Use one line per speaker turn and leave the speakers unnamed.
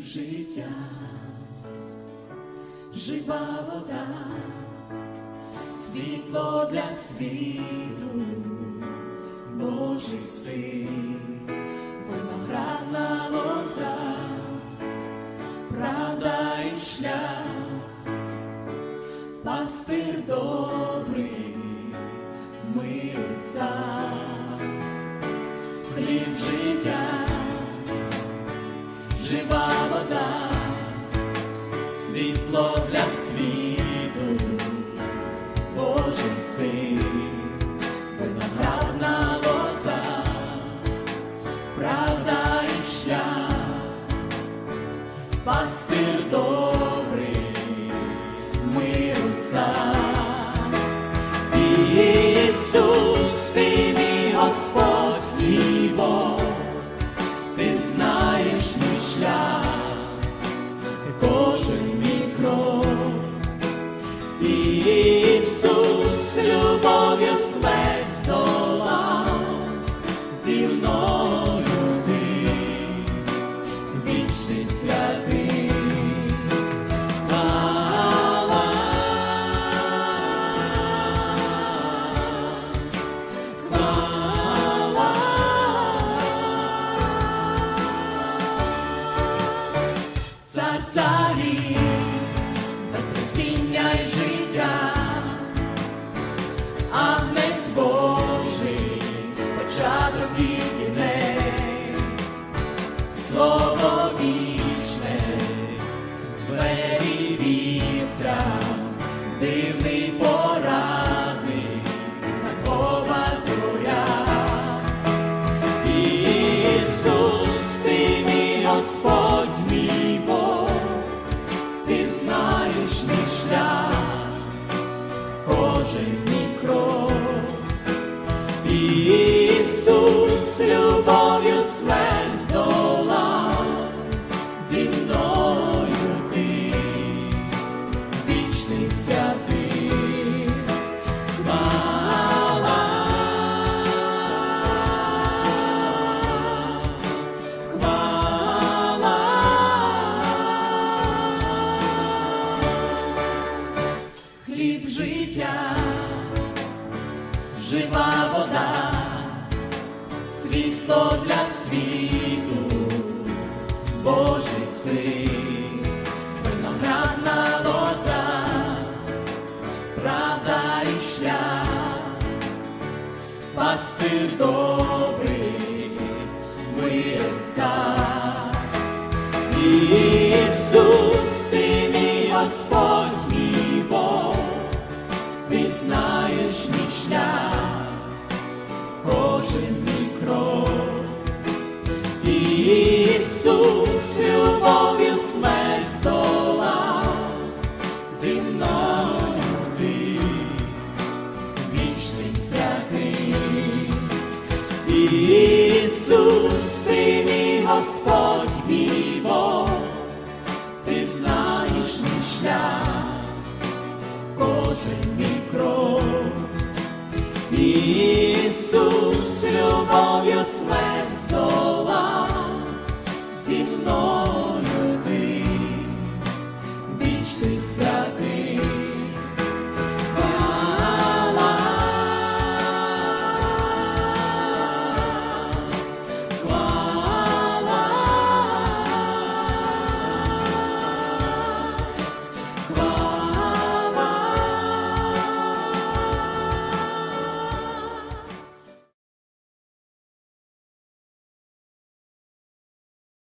життя, жива вода, світло для світу, Божий син, виноградна лоза, правда і шлях, пастир добрий, мир цар, хліб життя жива вода, світло для світу, Божий син, виноградна лоза, правда і шлях, пастир добрий, миру цар. Ісус, ти мій Господь, мій Бог, цар царів, безпосіння й життя, агнець Божий, початок і кінець, слово вічне, двері вівця, дивний порадник, вода, світло для світу, Божий син, виноградна лоза, правда і шлях, пастир добрий, вічний святий. Ісус, ти мій Господь, мій Бог,